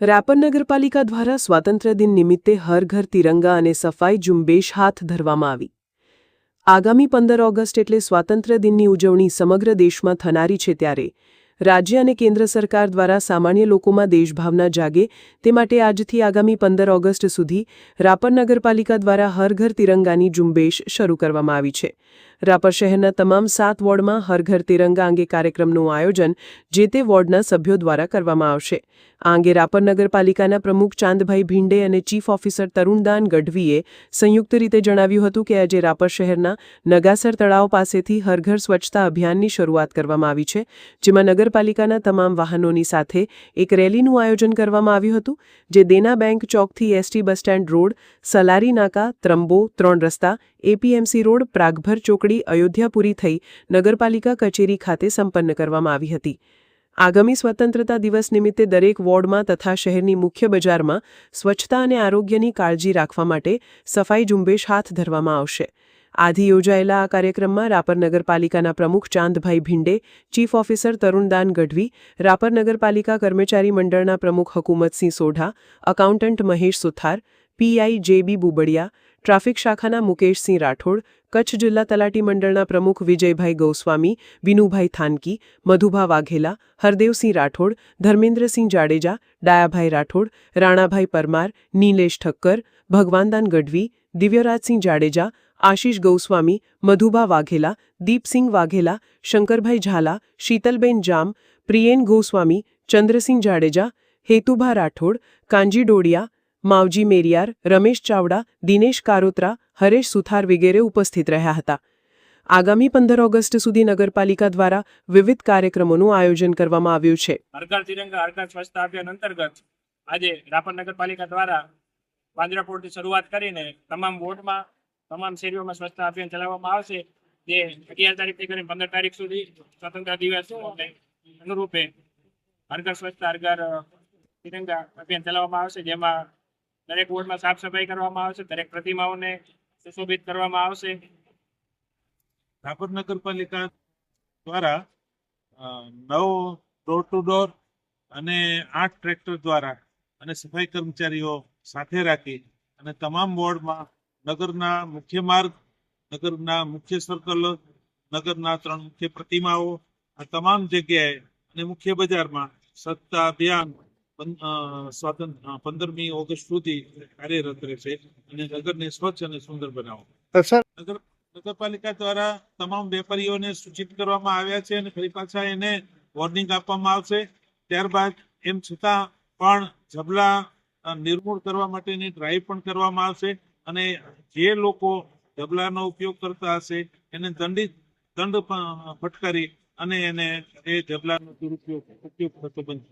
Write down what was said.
રાપર નગરપાલિકા દ્વારા સ્વાતંત્ર્ય દિન નિમિત્તે હર ઘર તિરંગા અને સફાઈ ઝુંબેશ હાથ ધરવામાં આવી. આગામી પંદર ઓગસ્ટ એટલે સ્વાતંત્ર્ય દિનની ઉજવણી સમગ્ર દેશમાં થનારી છે ત્યારે રાજ્ય અને કેન્દ્ર સરકાર દ્વારા સામાન્ય લોકોમાં દેશભાવના જાગે તે માટે આજથી આગામી પંદર ઓગસ્ટ સુધી રાપર નગરપાલિકા દ્વારા હર ઘર તિરંગાની ઝુંબેશ શરૂ કરવામાં આવી છે. રાપર શહેરના તમામ સાત વોર્ડમાં હરઘર તિરંગા અંગે કાર્યક્રમનું આયોજન જે તે વોર્ડના સભ્યો દ્વારા કરવામાં આવશે. આ અંગે રાપર નગરપાલિકાના પ્રમુખ ચાંદભાઈ ભીંડે અને ચીફ ઓફિસર તરુણદાન ગઢવીએ સંયુક્ત રીતે જણાવ્યું હતું કે આજે રાપર શહેરના નગાસર તળાવ પાસેથી હરઘર સ્વચ્છતા અભિયાનની શરૂઆત કરવામાં આવી છે, જેમાં નગરપાલિકાના તમામ વાહનોની સાથે એક રેલીનું આયોજન કરવામાં આવ્યું હતું, જે Dena bank ચોકથી ST bus stand road, Salari નાકા, ત્રંબો, ત્રણ રસ્તા એપીએમસી રોડ પ્રાગભર ચોકડી અયોધ્યાપુરી થઈ નગરપાલિકા કચેરી ખાતે સંપન્ન કરવામાં આવી હતી. આગામી સ્વતંત્રતા દિવસ નિમિત્તે દરેક વોર્ડમાં તથા શહેરની મુખ્ય બજારમાં સ્વચ્છતા અને આરોગ્યની કાળજી રાખવા માટે સફાઈ ઝુંબેશ હાથ ધરવામાં આવશે. આથી યોજાયેલા આ કાર્યક્રમમાં રાપર નગરપાલિકાના પ્રમુખ ચાંદભાઈ ભીંડે, ચીફ ઓફિસર તરુણદાન ગઢવી, રાપર નગરપાલિકા કર્મચારી મંડળના પ્રમુખ Hakumatsinh Sodha, accountant Mahesh Suthar PI જેબી બુબડિયા ટ્રાફિક શાખાના મુકેશસિંહ રાઠોડ કચ્છ જિલ્લા તલાટી મંડળના પ્રમુખ વિજયભાઈ ગૌસ્વામી વિનુભાઈ થાનકી મધુભા વાઘેલા હરદેવસિંહ રાઠોડ ધર્મેન્દ્રસિંહ જાડેજા ડાયાભાઈ રાઠોડ રાણાભાઈ પરમાર નીલેશ ઠક્કર ભગવાનદાન ગઢવી દિવ્યરાજસિંહ જાડેજા આશીષ ગૌસ્વામી મધુભા વાઘેલા દીપસિંહ વાઘેલા શંકરભાઈ ઝાલા શીતલબેન જામ પ્રિયેન ગોસ્વામી ચંદ્રસિંહ જાડેજા હેતુભા રાઠોડ કાંજી ડોડિયા માવજી મેરિયાર, રમેશ ચાવડા, દિનેશ કારોત્રા, હરેશ સુથાર વગેરે ઉપસ્થિત રહ્યા હતા. આગામી પંદર ઓગસ્ટ સુધી નગરપાલિકા દ્વારા વિવિધ કાર્યક્રમોનું આયોજન કરવામાં આવ્યું છે. હરઘર તિરંગા, હરઘર સ્વચ્છતા અભિયાન અંતર્ગત આજે રાપર નગરપાલિકા દ્વારા પાંજરાપોળથી શરૂઆત કરીને તમામ વોર્ડમાં, તમામ શેરીઓમાં સ્વચ્છતા અભિયાન ચલાવવામાં આવશે. જે અગિયાર તારીખથી કરીને પંદર તારીખ સુધી સ્વતંત્ર દિવસ અનુરૂપે હરઘર સ્વચ્છતા, હરઘર તિરંગા અભિયાન ચલાવવામાં આવશે, જેમાં દરેક વોર્ડમાં સાફ સફાઈ કરવામાં આવશે, દરેક પ્રતિમાઓને સુશોભિત કરવામાં આવશે. રાપર નગરપાલિકા દ્વારા નવ ડોર ટુ ડોર અને આઠ ટ્રેક્ટર દ્વારા અને સફાઈ કર્મચારીઓ સાથે રાખી અને તમામ વોર્ડમાં નગરના મુખ્ય માર્ગ, નગરના મુખ્ય સર્કલ નગરના ત્રણ મુખ્ય પ્રતિમાઓ, આ તમામ જગ્યાએ અને મુખ્ય બજારમાં સત્તા અભિયાન અ, પંદરમી ઓગસ્ટ સુધી કાર્યરત રહેશે અને નગરને સ્વચ્છ અને સુંદર બનાવો. નગર નગરપાલિકા દ્વારા તમામ વેપારીઓને સૂચિત કરવામાં આવ્યા છે અને ફરી પાછા એને વોર્નિંગ આપવામાં આવશે. ત્યારબાદ એમ છતાં પણ ઝબલા નિર્મૂળ કરવા માટેની ડ્રાઈવ પણ કરવામાં આવશે અને જે લોકો ઝબલાનો ઉપયોગ કરતા હશે એને દંડિત દંડ ફટકારી અને એને એ ઝબલાનો દુરુપયોગ ઉપયોગ થતો બનશે.